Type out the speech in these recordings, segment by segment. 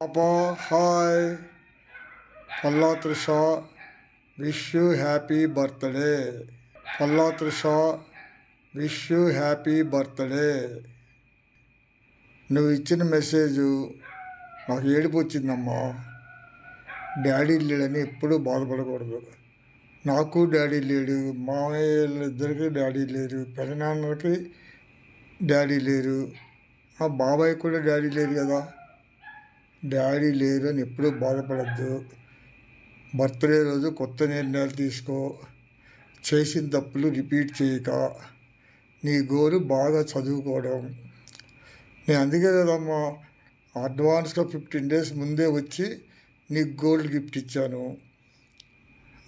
పాపా hi Palla Trisha wish you happy birthday Palla Trisha wish you happy birthday నువ్వు ఇచ్చిన message నాకు ఏడుపు వచ్చిందమ్మా. డాడీ లేడని ఎప్పుడూ బాధపడకూడదు. నాకు డాడీ లేడు మామయ్య ఇద్దరికి డాడీ లేరు పెదనాన్నకి డాడీ లేరు మా బాబాయ్ కూడా డాడీ లేరు కదా. డాడీ లేరు అని ఎప్పుడూ బాధపడద్దు. బర్త్డే రోజు కొత్త నిర్ణయాలు తీసుకో. చేసిన తప్పులు రిపీట్ చేయక. నీ గోరు బాగా చదువుకోవడం. నేను అందుకే కదమ్మా అడ్వాన్స్గా ఫిఫ్టీన్ డేస్ ముందే వచ్చి నీకు గోల్డ్ గిఫ్ట్ ఇచ్చాను.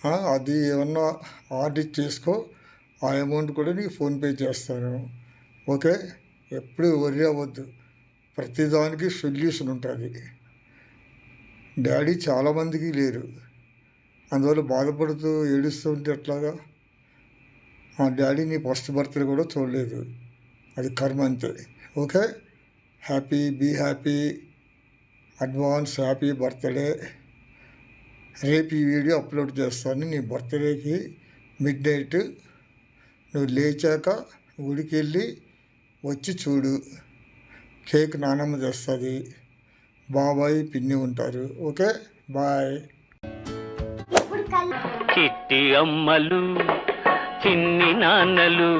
అది ఏమన్నా ఆర్డర్ చేసుకో. ఆ అమౌంట్ కూడా నీకు ఫోన్పే చేస్తాను. ఓకే? ఎప్పుడు వరి అవ్వద్దు. ప్రతిదానికి సొల్యూషన్ ఉంటుంది. డాడీ చాలామందికి లేరు. అందువల్ల బాధపడుతూ ఏడుస్తూ ఉంటే ఎట్లాగా? మా డాడీ నీ ఫస్ట్ బర్త్డే కూడా చూడలేదు. అది కర్మ అంతే. Okay? Happy be happy. Advance happy birthday. రేపు ఈ వీడియో అప్లోడ్ చేస్తాను. నీ బర్త్డేకి మిడ్ నైట్ నువ్వు లేచాక గుడికి వెళ్ళి వచ్చి చూడు. కేక్ నానమ్మ తెస్తుంది బాబాయ్ పిన్ని ఉంటారు. ఓకే? బాయ్. చిట్టి అమ్మలు చిన్ని నాన్నలు